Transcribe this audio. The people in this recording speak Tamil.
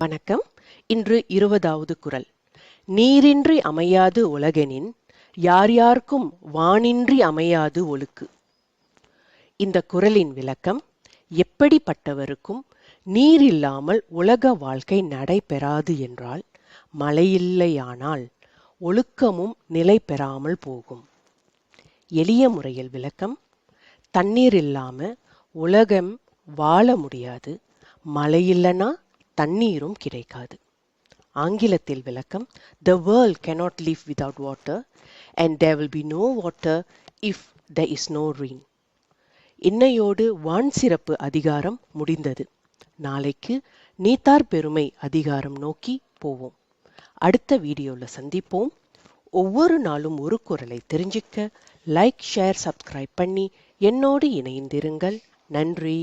வணக்கம். இன்று இருபதாவது குறள் நீரின்றி அமையாது உலகெனின் யார் யார்க்கும் வானின்றி அமையாது ஒழுக்கு. இந்த குரலின் விளக்கம் எப்படிப்பட்டவருக்கும் நீர் இல்லாமல் உலக வாழ்க்கை நடைபெறாது என்றால் மழையில்லையானால் ஒழுக்கமும் நிலை பெறாமல் போகும். எளிய முறையில் விளக்கம் தண்ணீர் இல்லாமல் உலகம் வாழ முடியாது மழை இல்லைன்னா தண்ணீரும் கிடைக்காது. ஆங்கிலத்தில் விளக்கம் the world cannot live without water and they will be no water if the is no rain இன்னையோடு வான் சிறப்பு அதிகாரம் முடிந்தது. நாளைக்கு நீத்தார் பெருமை அதிகாரம் நோக்கி போவோம். அடுத்த வீடியோவில் சந்திப்போம். ஒவ்வொரு நாளும் ஒரு குரலை தெரிஞ்சுக்க லைக் ஷேர் சப்ஸ்கிரைப் பண்ணி என்னோடு இணைந்திருங்கள். நன்றி.